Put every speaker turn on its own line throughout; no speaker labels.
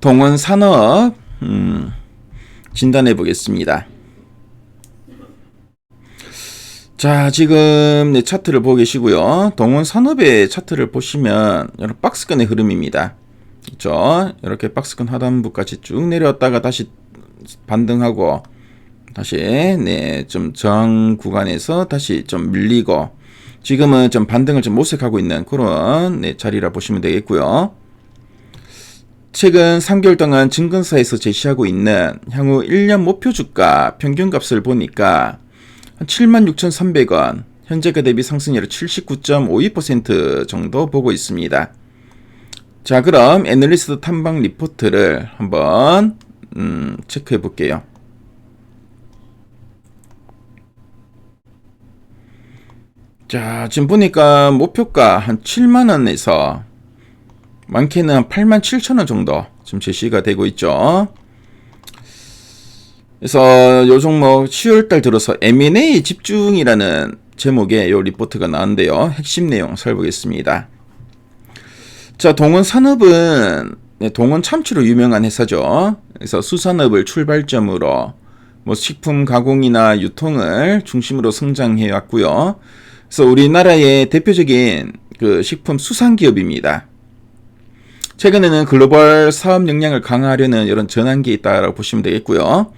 동원 산업 음, 진단해 보겠습니다. 자, 지금 네, 차트를 보고 계시고요. 동원 산업의 차트를 보시면 여러 박스권의 흐름입니다. 그렇죠? 이렇게 박스권 하단부까지 쭉 내려왔다가 다시 반등하고 다시 네, 좀 저항 구간에서 다시 좀 밀리고 지금은 좀 반등을 좀 모색하고 있는 그런 네, 자리라 보시면 되겠고요. 최근 3개월 동안 증권사에서 제시하고 있는 향후 1년 목표 주가 평균값을 보니까 76,300원, 현재가 대비 상승률 79.52% 정도 보고 있습니다. 자, 그럼 애널리스트 탐방 리포트를 한번 음, 체크해 볼게요. 자, 지금 보니까 목표가 한 7만 원에서 많게는 한 8만 7천 원 정도 지금 제시가 되고 있죠. 그래서 요 종목 10월달 들어서 M&A 집중이라는 제목의 요 리포트가 나왔는데요. 핵심 내용 살펴보겠습니다. 자, 동원 산업은 네, 동원 참치로 유명한 회사죠. 그래서 수산업을 출발점으로 뭐 식품 가공이나 유통을 중심으로 성장해 왔고요. 그래서 우리나라의 대표적인 그 식품 수산 기업입니다. 최근에는 글로벌 사업 역량을 강화하려는 이런 전환기에 있다라고 보시면 되겠고요.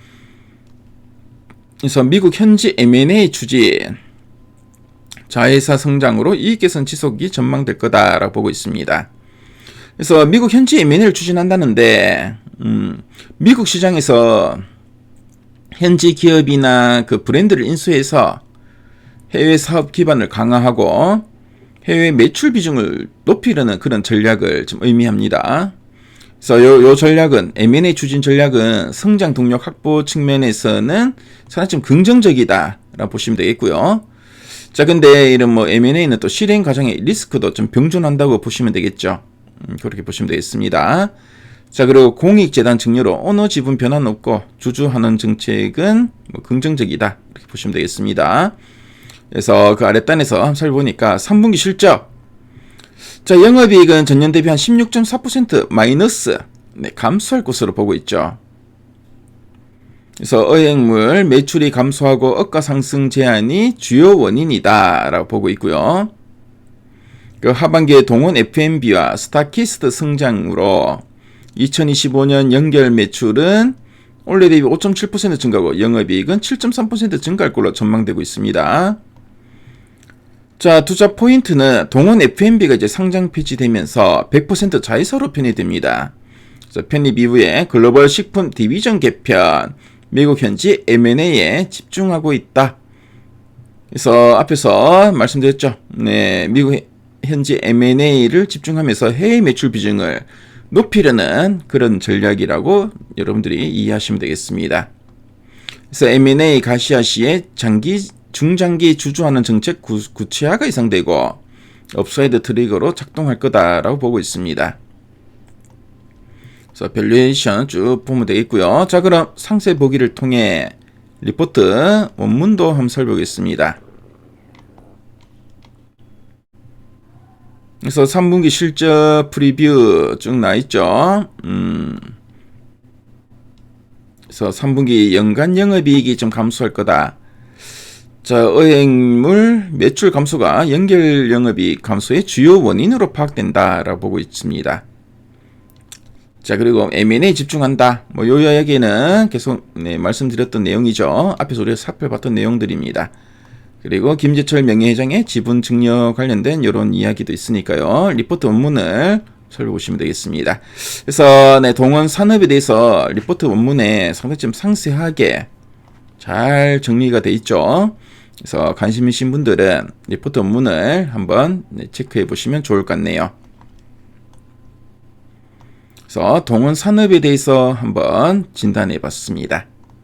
그래서 미국 현지 M&A 추진 자회사 성장으로 이익 개선 지속이 전망될 거다라고 보고 있습니다. 그래서 미국 현지 M&A를 추진한다는데 음, 미국 시장에서 현지 기업이나 그 브랜드를 인수해서 해외 사업 기반을 강화하고 해외 매출 비중을 높이려는 그런 전략을 좀 의미합니다. 그래서 요, 요 전략은 M&A 추진 전략은 성장 동력 확보 측면에서는 상당히 좀 긍정적이다라고 보시면 되겠고요. 자, 근데 이런 뭐 M&A는 또 실행 과정의 리스크도 좀 병존한다고 보시면 되겠죠. 음, 그렇게 보시면 되겠습니다. 자, 그리고 공익재단 증여로 언어 지분 변화는 없고 주주하는 정책은 뭐 긍정적이다. 이렇게 보시면 되겠습니다. 그래서 그 아랫단에서 살펴보니까 3분기 실적. 자, 영업이익은 전년 대비 한 16.4% 마이너스 네, 감소할 것으로 보고 있죠. 그래서 어획물 매출이 감소하고 억가 상승 제한이 주요 원인이다라고 보고 있고요. 그 하반기에 동원 F&B와 스타키스트 성장으로 2025년 연결 매출은 올해 대비 5.7% 증가하고 영업이익은 7.3% 증가할 걸로 전망되고 있습니다. 자, 투자 포인트는 동원 F&B가 이제 상장 폐지되면서 100% 자회사로 편입됩니다. 그래서 편입 이후에 글로벌 식품 디비전 개편, 미국 현지 M&A에 집중하고 있다. 그래서 앞에서 말씀드렸죠. 네, 미국 현지 M&A를 집중하면서 해외 매출 비중을 높이려는 그런 전략이라고 여러분들이 이해하시면 되겠습니다. 그래서 M&A 가시아시의 장기 중장기 주주하는 정책 구, 구체화가 예상되고 업사이드 트리거로 작동할 거다라고 보고 있습니다. 그래서 밸류에이션 쭉 보면 되겠고요. 자 그럼 상세 보기를 통해 리포트 원문도 한번 살펴보겠습니다. 그래서 3분기 실적 프리뷰 쭉 나있죠. 음. 그래서 3분기 연간 영업이익이 좀 감소할 거다. 자, 어행물 매출 감소가 연결 영업이익 감소의 주요 원인으로 파악된다라고 보고 있습니다. 자, 그리고 M&A 집중한다. 뭐, 요 이야기는 계속, 네, 말씀드렸던 내용이죠. 앞에서 우리가 살펴봤던 내용들입니다. 그리고 김재철 명예회장의 지분 증여 관련된 이런 이야기도 있으니까요. 리포트 원문을 살펴보시면 되겠습니다. 그래서, 네, 동원 산업에 대해서 리포트 원문에 상당히 좀 상세하게 잘 정리가 돼 있죠. 그래서 관심 있으신 분들은 리포트 원문을 한번 네, 체크해 보시면 좋을 것 같네요. 그래서 동원 산업에 대해서 한번 진단해 봤습니다.